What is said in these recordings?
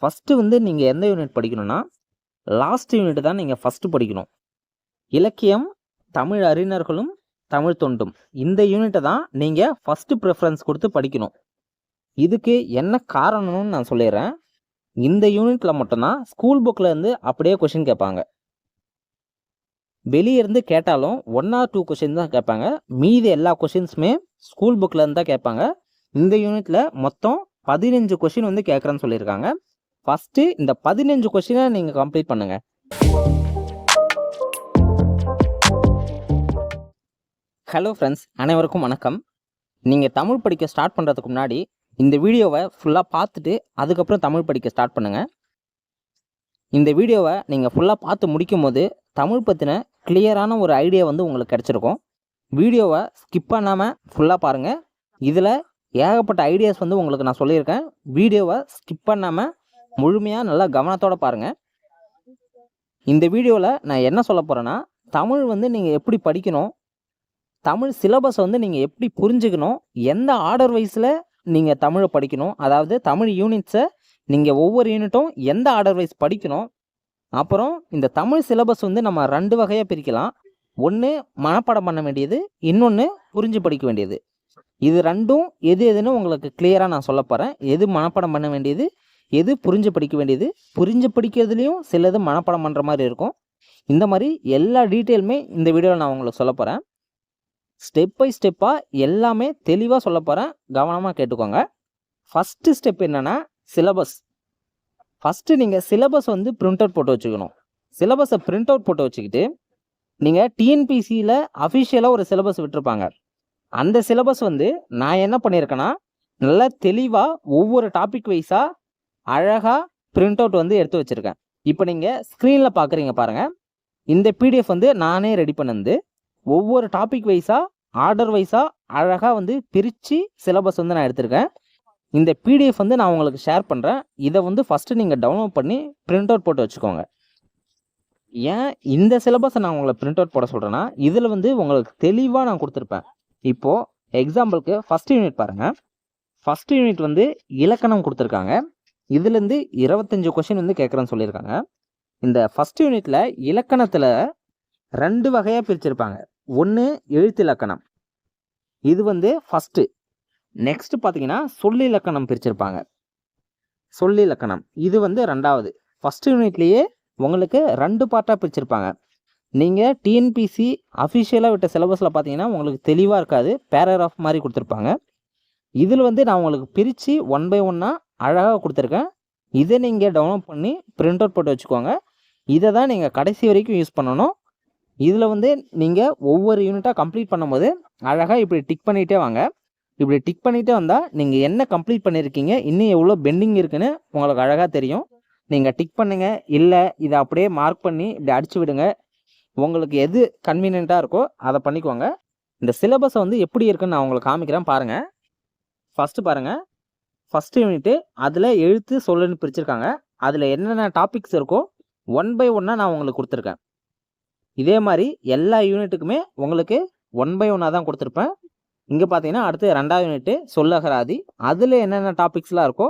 First வந்து நீங்கள் எந்த யூனிட் படிக்கணும்னா லாஸ்ட் யூனிட் தான் நீங்கள் ஃபஸ்ட்டு படிக்கணும். இலக்கியம் தமிழ் அறிஞர்களும் தமிழ் தொண்டும். இந்த யூனிட்டை தான் நீங்கள் ஃபஸ்ட்டு ப்ரிஃபரன்ஸ் கொடுத்து படிக்கணும். இதுக்கு என்ன காரணம்னு நான் சொல்லிடுறேன். இந்த யூனிட்டில் மட்டும்தான் ஸ்கூல் புக்கில் இருந்து அப்படியே கொஷின் கேட்பாங்க. வெளியே இருந்து கேட்டாலும் ஒன் ஆர் டூ கொஷின் தான் கேட்பாங்க. மீதி எல்லா கொஷின்ஸுமே ஸ்கூல் புக்கில் இருந்து தான் கேட்பாங்க. இந்த யூனிட்டில் மொத்தம் பதினஞ்சு கொஷின் வந்து கேட்குறேன்னு சொல்லியிருக்காங்க. ஃபஸ்ட்டு இந்த பதினஞ்சு கொஷினை நீங்கள் கம்ப்ளீட் பண்ணுங்கள் ஹலோ ஃப்ரெண்ட்ஸ் அனைவருக்கும் வணக்கம். நீங்கள் தமிழ் படிக்க ஸ்டார்ட் பண்ணுறதுக்கு முன்னாடி இந்த வீடியோவை ஃபுல்லாக பார்த்துட்டு அதுக்கப்புறம் தமிழ் படிக்க ஸ்டார்ட் பண்ணுங்கள் இந்த வீடியோவை நீங்கள் ஃபுல்லாக பார்த்து முடிக்கும் போது தமிழ் பற்றின கிளியரான ஒரு ஐடியா வந்து உங்களுக்கு கிடச்சிருக்கும். வீடியோவை ஸ்கிப் பண்ணாமல் ஃபுல்லாக பாருங்கள் இதில் ஏகப்பட்ட ஐடியாஸ் வந்து உங்களுக்கு நான் சொல்லியிருக்கேன். வீடியோவை ஸ்கிப் பண்ணாமல் முழுமையாக நல்லா கவனத்தோடு பாருங்கள் இந்த வீடியோவில் நான் என்ன சொல்ல போகிறேன்னா தமிழ் வந்து நீங்கள் எப்படி படிக்கணும் தமிழ் சிலபஸ் வந்து நீங்கள் எப்படி புரிஞ்சுக்கணும் எந்த ஆர்டர் வைஸில் நீங்கள் தமிழை படிக்கணும் அதாவது தமிழ் யூனிட்ஸை நீங்கள் ஒவ்வொரு யூனிட்டும் எந்த ஆர்டர் வைஸ் படிக்கணும் அப்புறம் இந்த தமிழ் சிலபஸ் வந்து நம்ம ரெண்டு வகையாக பிரிக்கலாம். ஒன்று மனப்பாடம் பண்ண வேண்டியது இன்னொன்று புரிஞ்சு படிக்க வேண்டியது. இது ரெண்டும் எது எதுன்னு உங்களுக்கு கிளியராக நான் சொல்ல போகிறேன் எது மனப்பாடம் பண்ண வேண்டியது எது புரிஞ்சு படிக்க வேண்டியது? புரிஞ்சு படிக்கிறதுலையும் சிலது மனப்பாடம் பண்ணுற மாதிரி இருக்கும். இந்த மாதிரி எல்லா டீட்டெயிலுமே இந்த வீடியோவில் நான் உங்களுக்கு சொல்ல போகிறேன் ஸ்டெப் பை ஸ்டெப்பாக எல்லாமே தெளிவாக சொல்ல போகிறேன் கவனமாக கேட்டுக்கோங்க. ஃபஸ்ட்டு ஸ்டெப் என்னென்னா சிலபஸ் ஃபஸ்ட்டு நீங்கள் சிலபஸ் வந்து பிரிண்ட் அவுட் போட்டு வச்சுக்கணும். சிலபஸை பிரிண்ட் அவுட் போட்டு வச்சுக்கிட்டு நீங்கள் டிஎன்பிசியில் அஃபிஷியலாக ஒரு சிலபஸ் விட்டுருப்பாங்க. அந்த சிலபஸ் வந்து நான் என்ன பண்ணியிருக்கேன்னா நல்லா தெளிவாக ஒவ்வொரு டாபிக் வைஸாக அழகாக பிரிண்ட் அவுட் வந்து எடுத்து வச்சுருக்கேன். இப்போ நீங்கள் ஸ்க்ரீனில் பார்க்குறீங்க பாருங்கள் இந்த பிடிஎஃப் வந்து நானே ரெடி பண்ணது ஒவ்வொரு டாபிக் வைஸாக ஆர்டர் வைஸாக அழகாக வந்து பிரித்து சிலபஸ் வந்து நான் எடுத்திருக்கேன். இந்த பிடிஎஃப் வந்து நான் உங்களுக்கு ஷேர் பண்ணுறேன் இதை வந்து ஃபஸ்ட்டு நீங்கள் டவுன்லோட் பண்ணி பிரிண்ட் அவுட் போட்டு வச்சுக்கோங்க. ஏன் இந்த சிலபஸை நான் உங்களை பிரிண்ட் அவுட் போட சொல்கிறேன்னா இதில் வந்து உங்களுக்கு தெளிவாக நான் கொடுத்துருப்பேன். இப்போது எக்ஸாம்பிளுக்கு ஃபஸ்ட் யூனிட் பாருங்கள் ஃபஸ்ட் யூனிட் வந்து இலக்கணம் கொடுத்துருக்காங்க. இதுலேருந்து இருபத்தஞ்சு கொஷின் வந்து கேட்குறேன்னு சொல்லியிருக்காங்க. இந்த ஃபஸ்ட் யூனிட்டில் இலக்கணத்தில் ரெண்டு வகையாக பிரிச்சிருப்பாங்க. ஒன்று எழுத்து இலக்கணம். இது வந்து ஃபஸ்ட்டு நெக்ஸ்ட் பார்த்தீங்கன்னா சொல்லி இலக்கணம் பிரிச்சிருப்பாங்க. சொல்லி இலக்கணம். இது வந்து ரெண்டாவது. ஃபஸ்ட் யூனிட்லேயே உங்களுக்கு ரெண்டு பார்ட்டாக பிரிச்சிருப்பாங்க. நீங்கள் டிஎன்பிசி அஃபிஷியலாக விட்ட சிலபஸில் பார்த்தீங்கன்னா உங்களுக்கு தெளிவாக இருக்காது. பேராகிராஃப் மாதிரி கொடுத்துருப்பாங்க. இதில் வந்து நான் உங்களுக்கு பிரித்து ஒன் பை ஒன்னாக அழகாக கொடுத்துருக்கேன். இதை நீங்கள் டவுன்லோட் பண்ணி பிரிண்ட் அவுட் போட்டு வச்சுக்கோங்க. இதை தான் நீங்கள் கடைசி வரைக்கும் யூஸ் பண்ணணும். இதில் வந்து நீங்கள் ஒவ்வொரு யூனிட்டாக கம்ப்ளீட் பண்ணும்போது அழகாக இப்படி டிக் பண்ணிகிட்டே வாங்க. இப்படி டிக் பண்ணிகிட்டே வந்தால் நீங்கள் என்ன கம்ப்ளீட் பண்ணியிருக்கீங்க இன்னும் எவ்வளோ பெண்டிங் இருக்குன்னு உங்களுக்கு அழகாக தெரியும். நீங்கள் டிக் பண்ணுங்கள் இல்லை இதை அப்படியே மார்க் பண்ணி இப்படி அடிச்சு விடுங்க. உங்களுக்கு எது கன்வீனியண்ட்டாக இருக்கோ அதை பண்ணிக்கோங்க. இந்த சிலபஸை வந்து எப்படி இருக்குன்னு நான் உங்களுக்கு காமிக்கிறேன் பாருங்கள் ஃபஸ்ட்டு பாருங்கள் ஃபஸ்ட் யூனிட்டு அதில் எழுத்து சொல்லுன்னு பிரிச்சிருக்காங்க. அதில் என்னென்ன டாபிக்ஸ் இருக்கோ ஒன் பை ஒன்னாக நான் உங்களுக்கு கொடுத்துருக்கேன். இதே மாதிரி எல்லா யூனிட்டுக்குமே உங்களுக்கு ஒன் பை ஒன்னாக தான் கொடுத்துருப்பேன். இங்கே பார்த்தீங்கன்னா அடுத்து ரெண்டாவது யூனிட்டு சொல்லகராதி அதில் என்னென்ன டாபிக்ஸ்லாம் இருக்கோ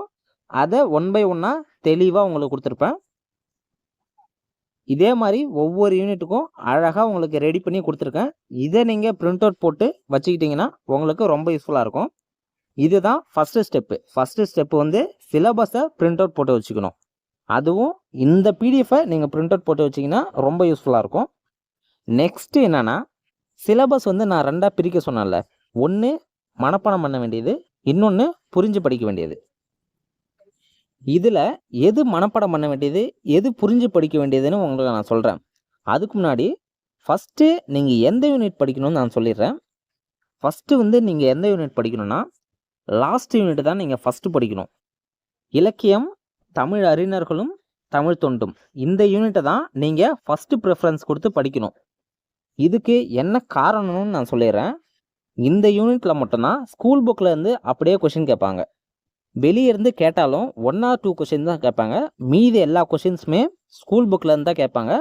அதை ஒன் பை ஒன்னாக தெளிவாக உங்களுக்கு கொடுத்துருப்பேன். இதே மாதிரி ஒவ்வொரு யூனிட்டுக்கும் அழகாக உங்களுக்கு ரெடி பண்ணி கொடுத்துருக்கேன். இதை நீங்கள் பிரிண்ட் அவுட் போட்டு வச்சுக்கிட்டிங்கன்னா உங்களுக்கு ரொம்ப யூஸ்ஃபுல்லாக இருக்கும். இதுதான் ஃபஸ்ட்டு ஸ்டெப்பு ஃபஸ்ட்டு ஸ்டெப்பு வந்து சிலபஸை பிரிண்ட் அவுட் போட்டு வச்சுக்கணும். அதுவும் இந்த பிடிஎஃபை நீங்கள் பிரிண்ட் அவுட் போட்டு வச்சிங்கன்னா ரொம்ப யூஸ்ஃபுல்லாக இருக்கும். நெக்ஸ்ட்டு என்னென்னா சிலபஸ் வந்து நான் ரெண்டாக பிரிக்க சொன்னேன்ல. ஒன்று மனப்பாடம் பண்ண வேண்டியது இன்னொன்று புரிஞ்சு படிக்க வேண்டியது. இதில் எது மனப்பாடம் பண்ண வேண்டியது எது புரிஞ்சு படிக்க வேண்டியதுன்னு உங்களுக்கு நான் சொல்கிறேன் அதுக்கு முன்னாடி ஃபஸ்ட்டு நீங்கள் எந்த யூனிட் படிக்கணும்னு நான் சொல்லிடுறேன். ஃபஸ்ட்டு வந்து நீங்கள் எந்த யூனிட் படிக்கணும்னா லாஸ்ட் யூனிட் தான் நீங்கள் ஃபஸ்ட்டு படிக்கணும். இலக்கியம் தமிழ் அறிஞர்களும் தமிழ் தொண்டும். இந்த யூனிட்டை தான் நீங்கள் ஃபஸ்ட்டு ப்ரிஃபரன்ஸ் கொடுத்து படிக்கணும். இதுக்கு என்ன காரணம்னு நான் சொல்லிடுறேன். இந்த யூனிட்டில் மட்டும்தான் ஸ்கூல் புக்கில் இருந்து அப்படியே கொஷின் கேட்பாங்க. வெளியே இருந்து கேட்டாலும் ஒன் ஆர் டூ கொஷின் தான் கேட்பாங்க. மீதி எல்லா கொஷின்ஸுமே ஸ்கூல் புக்கில் இருந்து தான் கேட்பாங்க.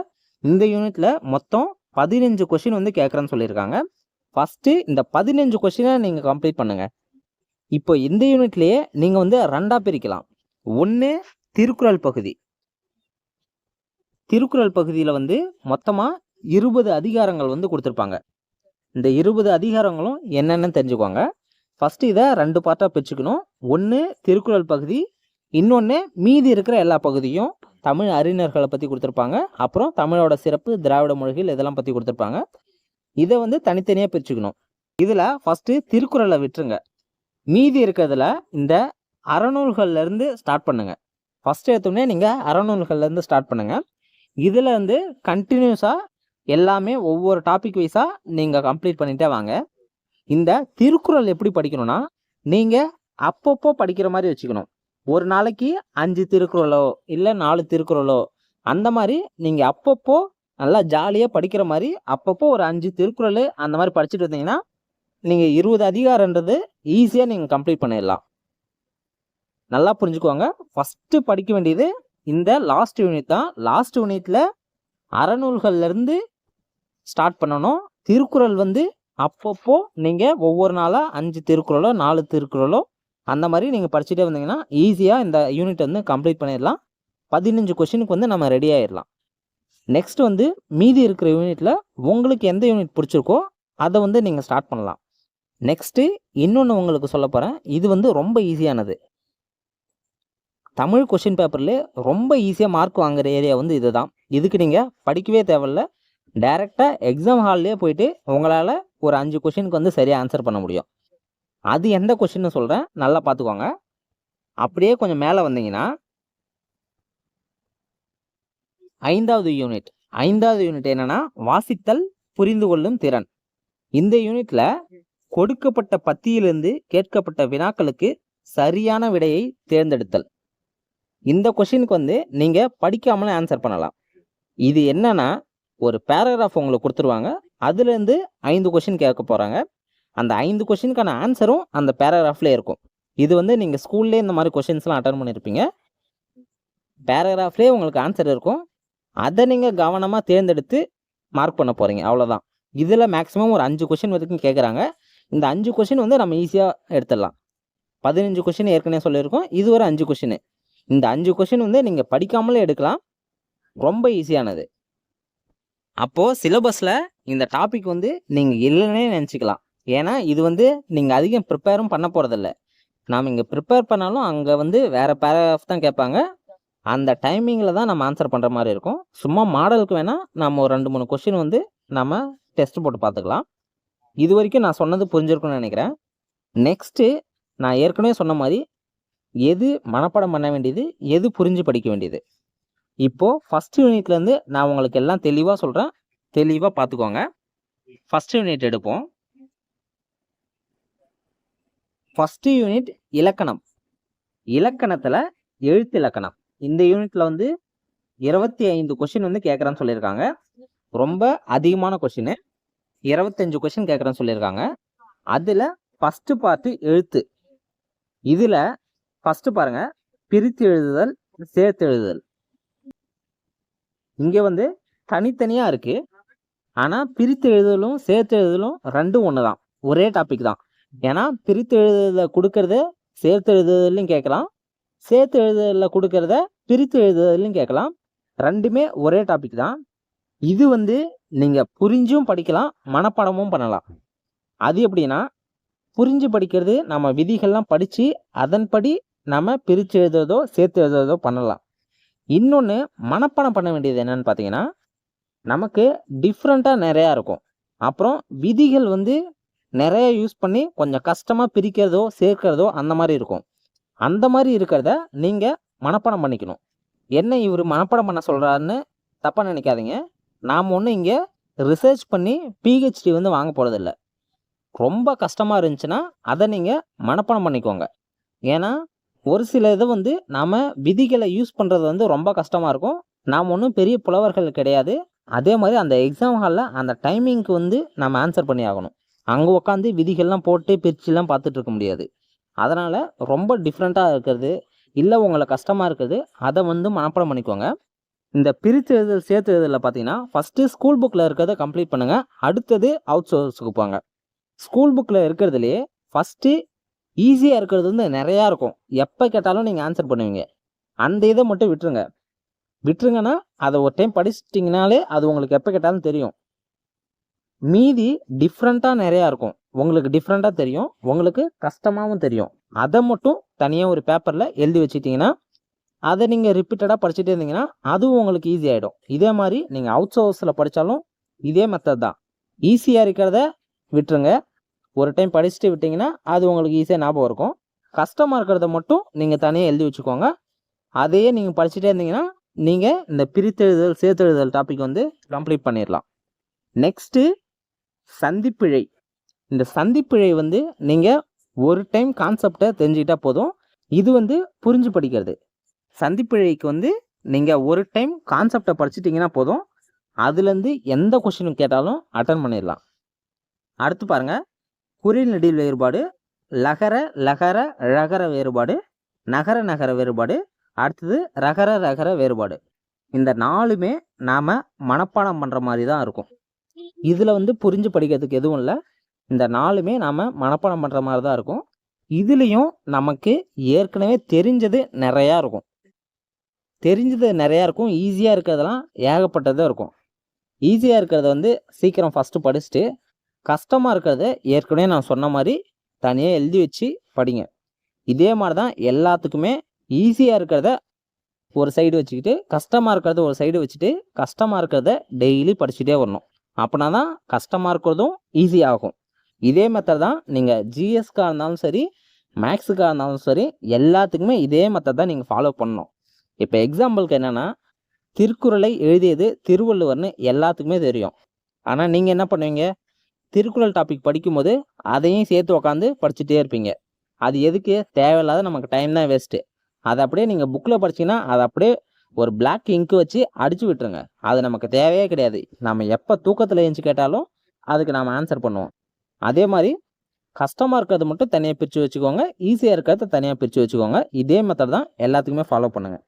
இந்த யூனிட்டில் மொத்தம் பதினஞ்சு கொஷின் வந்து கேட்குறேன்னு சொல்லியிருக்காங்க. ஃபஸ்ட்டு இந்த பதினஞ்சு கொஷினை நீங்கள் கம்ப்ளீட் பண்ணுங்கள் இப்போ இந்த யூனிட்லேயே நீங்கள் வந்து ரெண்டாக பிரிக்கலாம். ஒன்று திருக்குறள் பகுதி. திருக்குறள் பகுதியில் வந்து மொத்தமாக இருபது அதிகாரங்கள் வந்து கொடுத்துருப்பாங்க. இந்த இருபது அதிகாரங்களும் என்னென்னு தெரிஞ்சுக்கோங்க. ஃபஸ்ட்டு இதை ரெண்டு பார்ட்டாக பிரிச்சுக்கணும். ஒன்று திருக்குறள் பகுதி இன்னொன்று மீதி இருக்கிற எல்லா பகுதியும் தமிழ் அறிஞர்களை பற்றி கொடுத்துருப்பாங்க. அப்புறம் தமிழோட சிறப்பு திராவிட மொழிகள் இதெல்லாம் பற்றி கொடுத்துருப்பாங்க. இதை வந்து தனித்தனியாக பிரிச்சுக்கணும். இதில் ஃபஸ்ட்டு திருக்குறளை விட்டுருங்க. மீதி இருக்கிறதுல இந்த அறநூல்கள்லேருந்து ஸ்டார்ட் பண்ணுங்கள் ஃபஸ்ட்டு எடுத்தோடனே நீங்கள் அறநூல்கள்லேருந்து ஸ்டார்ட் பண்ணுங்கள் இதில் வந்து கண்டினியூஸாக எல்லாமே ஒவ்வொரு டாபிக் வைஸாக நீங்கள் கம்ப்ளீட் பண்ணிட்டே வாங்க. இந்த திருக்குறள் எப்படி படிக்கணும்னா நீங்கள் அப்பப்போ படிக்கிற மாதிரி வச்சுக்கணும். ஒரு நாளைக்கு அஞ்சு திருக்குறளோ இல்லை நாலு திருக்குறளோ அந்த மாதிரி நீங்கள் அப்பப்போ நல்லா ஜாலியாக படிக்கிற மாதிரி அப்பப்போ ஒரு அஞ்சு திருக்குறள் அந்த மாதிரி படிச்சுட்டு வந்தீங்கன்னா நீங்கள் இருபது அதிகாரன்றது ஈஸியாக நீங்கள் கம்ப்ளீட் பண்ணிடலாம். நல்லா புரிஞ்சுக்கோங்க. ஃபஸ்ட்டு படிக்க வேண்டியது இந்த லாஸ்ட் யூனிட் தான். லாஸ்ட் யூனிட்டில் அறநூல்கள்லேருந்து ஸ்டார்ட் பண்ணணும். திருக்குறள் வந்து அப்பப்போ நீங்கள் ஒவ்வொரு நாளாக அஞ்சு திருக்குறளோ நாலு திருக்குறளோ அந்த மாதிரி நீங்கள் படிச்சுட்டே வந்தீங்கன்னா ஈஸியாக இந்த யூனிட் வந்து கம்ப்ளீட் பண்ணிடலாம். பதினஞ்சு கொஷினுக்கு வந்து நம்ம ரெடி ஆயிடலாம். நெக்ஸ்ட் வந்து மீதி இருக்கிற யூனிட்டில் உங்களுக்கு எந்த யூனிட் பிடிச்சிருக்கோ அதை வந்து நீங்கள் ஸ்டார்ட் பண்ணலாம். நெக்ஸ்ட்டு இன்னொன்று உங்களுக்கு சொல்ல போகிறேன் இது வந்து ரொம்ப ஈஸியானது தமிழ் கொஷின் பேப்பர்லேயே ரொம்ப ஈஸியாக மார்க் வாங்குற ஏரியா வந்து இதுதான். இதுக்கு நீங்கள் படிக்கவே தேவையில்ல. டைரெக்டாக எக்ஸாம் ஹால்லேயே போயிட்டு உங்களால் ஒரு அஞ்சு கொஷினுக்கு வந்து சரியாக ஆன்சர் பண்ண முடியும். அது எந்த கொஷின்னு சொல்கிறேன் நல்லா பார்த்துக்கோங்க அப்படியே கொஞ்சம் மேலே வந்தீங்கன்னா ஐந்தாவது யூனிட் ஐந்தாவது யூனிட் என்னன்னா வாசித்தல் புரிந்து கொள்ளும் திறன். இந்த யூனிட்ல கொடுக்கப்பட்ட பத்தியிலிருந்து கேட்கப்பட்ட வினாக்களுக்கு சரியான விடையை தேர்ந்தெடுத்தல். இந்த கொஷினுக்கு வந்து நீங்கள் படிக்காமலே ஆன்சர் பண்ணலாம். இது என்னன்னா ஒரு பேராகிராஃப் உங்களுக்கு கொடுத்துருவாங்க. அதுலேருந்து ஐந்து கொஷின் கேட்க போகிறாங்க அந்த ஐந்து கொஷினுக்கான ஆன்சரும் அந்த பேராகிராஃப்லேயே இருக்கும். இது வந்து நீங்கள் ஸ்கூல்லே இந்த மாதிரி கொஷின்ஸ்லாம் அட்டன் பண்ணியிருப்பீங்க பேராகிராஃப்லேயே உங்களுக்கு ஆன்சர் இருக்கும். அதை நீங்கள் கவனமாக தேர்ந்தெடுத்து மார்க் பண்ண போகிறீங்க அவ்வளோதான் இதில் மேக்ஸிமம் ஒரு அஞ்சு கொஷின் வரைக்கும் கேட்குறாங்க இந்த அஞ்சு கொஷின் வந்து நம்ம ஈஸியாக எடுத்துடலாம். பதினஞ்சு கொஷின் ஏற்கனவே சொல்லியிருக்கோம். இது ஒரு அஞ்சு கொஷின் இந்த அஞ்சு கொஷின் வந்து நீங்கள் படிக்காமலே எடுக்கலாம். ரொம்ப ஈஸியானது அப்போது சிலபஸில் இந்த டாபிக் வந்து நீங்கள் இல்லைன்னே நினச்சிக்கலாம். ஏன்னா இது வந்து நீங்கள் அதிகம் ப்ரிப்பேரும் பண்ண போகிறதில்ல நாம் இங்கே ப்ரிப்பேர் பண்ணாலும் அங்கே வந்து வேறு பேராகிராஃப் தான் கேட்பாங்க. அந்த டைமிங்கில் தான் நம்ம ஆன்சர் பண்ணுற மாதிரி இருக்கும். சும்மா மாடலுக்கு வேணால் நம்ம ஒரு ரெண்டு மூணு கொஷின் வந்து நம்ம டெஸ்ட் போட்டு பார்த்துக்கலாம். இது வரைக்கும் நான் சொன்னது புரிஞ்சிருக்கும்னு நினைக்கிறேன். நெக்ஸ்ட்டு நான் ஏற்கனவே சொன்ன மாதிரி எது மனப்பாடம் பண்ண வேண்டியது எது புரிஞ்சு படிக்க வேண்டியது. இப்போது ஃபஸ்ட் யூனிட்லேருந்து நான் உங்களுக்கு எல்லாம் தெளிவாக சொல்கிறேன் தெளிவாக பார்த்துக்கோங்க ஃபஸ்ட் யூனிட் எடுப்போம். ஃபஸ்ட்டு யூனிட் இலக்கணம். இலக்கணத்தில் எழுத்து இலக்கணம். இந்த யூனிட்டில் வந்து இருபத்தி ஐந்து கொஷின் வந்து கேட்குறான்னு சொல்லியிருக்காங்க. ரொம்ப அதிகமான கொஷின் இருபத்தஞ்சு கொஷின் கேட்குறேன்னு சொல்லியிருக்காங்க. அதில் ஃபஸ்ட்டு பார்ட்டு எழுத்து. இதில் ஃபஸ்ட்டு பாருங்க. பிரித்து எழுதுதல் சேர்த்து எழுதுதல். இங்கே வந்து தனித்தனியாக இருக்குது ஆனால் பிரித்து எழுதுதலும் சேர்த்து எழுதுதலும் ரெண்டும் ஒன்று தான் ஒரே டாபிக் தான். ஏன்னா பிரித்து எழுதுதலை கொடுக்கறத சேர்த்து எழுதுதலையும் கேட்கலாம். சேர்த்து எழுதுதலில் கொடுக்கறத பிரித்து எழுதுதலையும் கேட்கலாம். ரெண்டுமே ஒரே டாபிக் தான். இது வந்து நீங்கள் புரிஞ்சும் படிக்கலாம் மனப்பாடமும் பண்ணலாம். அது எப்படின்னா புரிஞ்சு படிக்கிறது நம்ம விதிகள்லாம் படித்து அதன்படி நம்ம பிரித்து எழுதுறதோ சேர்த்து எழுதுறதோ பண்ணலாம். இன்னொன்று மனப்பாடம் பண்ண வேண்டியது என்னன்னு பார்த்தீங்கன்னா நமக்கு டிஃப்ரெண்ட்டாக நிறையா இருக்கும். அப்புறம் விதிகள் வந்து நிறைய யூஸ் பண்ணி கொஞ்சம் கஷ்டமாக பிரிக்கிறதோ சேர்க்கிறதோ அந்த மாதிரி இருக்கும். அந்த மாதிரி இருக்கிறத நீங்கள் மனப்பாடம் பண்ணிக்கணும். என்ன இவர் மனப்பாடம் பண்ண சொல்கிறாருன்னு தப்பாக நினைக்காதீங்க. நாம் ஒன்றும் இங்கே ரிசர்ச் பண்ணி பிஹெச்டி வந்து வாங்க போகிறதில்ல ரொம்ப கஷ்டமாக இருந்துச்சுன்னா அதை நீங்கள் மனப்பாடம் பண்ணிக்கோங்க. ஏன்னா ஒரு சில இதை வந்து நாம் விதிகளை யூஸ் பண்ணுறது வந்து ரொம்ப கஷ்டமாக இருக்கும். நாம் ஒன்றும் பெரிய புலவர்கள் கிடையாது. அதே மாதிரி அந்த எக்ஸாம் ஹாலில் அந்த டைமிங்க்கு வந்து நம்ம ஆன்சர் பண்ணி ஆகணும். அங்கே உட்காந்து விதிகள்லாம் போட்டு பிரிச்சுலாம் பார்த்துட்டு இருக்க முடியாது. அதனால் ரொம்ப டிஃப்ரெண்ட்டாக இருக்கிறது இல்லை உங்களை கஷ்டமாக இருக்குது அதை வந்து மனப்பாடம் பண்ணிக்கோங்க. இந்த பிரித்து எழுதல் சேர்த்து எழுதலில் பார்த்தீங்கன்னா ஃபஸ்ட்டு ஸ்கூல் புக்கில் இருக்கிறத கம்ப்ளீட் பண்ணுங்கள் அடுத்தது அவுட் சோர்ஸுக்கு போங்க. ஸ்கூல் புக்கில் இருக்கிறதுலேயே ஃபஸ்ட்டு ஈஸியாக இருக்கிறது வந்து நிறையா இருக்கும். எப்போ கேட்டாலும் நீங்கள் ஆன்சர் பண்ணுவீங்க. அந்த இதை மட்டும் விட்டுருங்க. விட்டுருங்கன்னா அதை ஒரு டைம் படிச்சிட்டிங்கனாலே அது உங்களுக்கு எப்போ கேட்டாலும் தெரியும். மீதி டிஃப்ரெண்ட்டாக நிறையா இருக்கும். உங்களுக்கு டிஃப்ரெண்ட்டாக தெரியும். உங்களுக்கு கஷ்டமாகவும் தெரியும். அதை மட்டும் தனியாக ஒரு பேப்பரில் எழுதி வச்சுட்டிங்கன்னா அதை நீங்கள் ரிப்பீட்டடாக படிச்சுட்டே இருந்தீங்கன்னா அதுவும் உங்களுக்கு ஈஸி ஆகிடும் இதே மாதிரி நீங்கள் அவுட் சோர்ஸில் படித்தாலும் இதே மெத்தட் தான். ஈஸியாக இருக்கிறத விட்டுருங்க. ஒரு டைம் படிச்சுட்டு விட்டிங்கன்னா அது உங்களுக்கு ஈஸியாக ஞாபகம் இருக்கும். கஷ்டமாக இருக்கிறத மட்டும் நீங்கள் தனியாக எழுதி வச்சுக்கோங்க. அதையே நீங்கள் படிச்சுட்டே இருந்தீங்கன்னா நீங்கள் இந்த பிரித்தெழுதல் சேர்த்தெழுதல் டாபிக் வந்து கம்ப்ளீட் பண்ணிடலாம் நெக்ஸ்ட்டு சந்திப்பிழை. இந்த சந்திப்பிழை வந்து நீங்கள் ஒரு டைம் கான்செப்டை தெரிஞ்சுக்கிட்டா போதும். இது வந்து புரிஞ்சு படிக்கிறது. சந்திப்பிழைக்கு வந்து நீங்கள் ஒரு டைம் கான்செப்டை படிச்சிட்டிங்கன்னா போதும். அதுலேருந்து எந்த கொஷினும் கேட்டாலும் அட்டன் பண்ணிடலாம். அடுத்து பாருங்கள் குறில் நெடில் வேறுபாடு லகர லகர ழகர வேறுபாடு நகர நகர வேறுபாடு அடுத்தது ரகர ரகர வேறுபாடு. இந்த நாலுமே நாம் மனப்பாடம் பண்ணுற மாதிரி தான் இருக்கும். இதில் வந்து புரிஞ்சு படிக்கிறதுக்கு எதுவும் இல்லை. இந்த நாலுமே நாம் மனப்பாடம் பண்ணுற மாதிரி தான் இருக்கும். இதுலேயும் நமக்கு ஏற்கனவே தெரிஞ்சது நிறையா இருக்கும். தெரிஞ்சது நிறையா இருக்கும் ஈஸியாக இருக்கிறதெல்லாம் ஏகப்பட்டதும் இருக்கும். ஈஸியாக இருக்கிறத வந்து சீக்கிரம் ஃபஸ்ட்டு படிச்சுட்டு கஷ்டமாக இருக்கிறத ஏற்கனவே நான் சொன்ன மாதிரி தனியாக எழுதி வச்சு படிங்க. இதே மாதிரி தான் எல்லாத்துக்குமே ஈஸியாக இருக்கிறத ஒரு சைடு வச்சுக்கிட்டு கஷ்டமாக இருக்கிறத ஒரு சைடு வச்சுட்டு கஷ்டமாக இருக்கிறத டெய்லி படிச்சுட்டே வரணும். அப்படின்னா தான் கஷ்டமாக இருக்கிறதும் ஈஸி ஆகும். இதே மெத்தட் தான் நீங்கள் ஜிஎஸ்க்காக இருந்தாலும் சரி மேக்ஸுக்காக இருந்தாலும் சரி எல்லாத்துக்குமே இதே மெத்தட் தான் நீங்கள் ஃபாலோ பண்ணணும். இப்போ எக்ஸாம்பிளுக்கு என்னென்னா திருக்குறளை எழுதியது திருவள்ளுவர்னு எல்லாத்துக்குமே தெரியும். ஆனால் நீங்கள் என்ன பண்ணுவீங்க? திருக்குறள் டாபிக் படிக்கும்போது அதையும் சேர்த்து உக்காந்து படிச்சுட்டே இருப்பீங்க. அது எதுக்கு? தேவையில்லாத நமக்கு டைம் தான் வேஸ்ட்டு அதை அப்படியே நீங்கள் புக்கில் படிச்சிங்கன்னா அதை அப்படியே ஒரு பிளாக் இங்க் வச்சு அடிச்சு விட்டுருங்க. அது நமக்கு தேவையே கிடையாது. நம்ம எப்போ தூக்கத்தில் எழுந்து கேட்டாலும் அதுக்கு நாம் ஆன்சர் பண்ணுவோம். அதே மாதிரி கஷ்டமாக இருக்கிறது மட்டும் தனியாக பிரித்து வச்சுக்கோங்க. ஈஸியாக இருக்கிறத தனியாக பிரித்து வச்சுக்கோங்க. இதே மெத்தட் தான் எல்லாத்துக்குமே ஃபாலோ பண்ணுங்கள்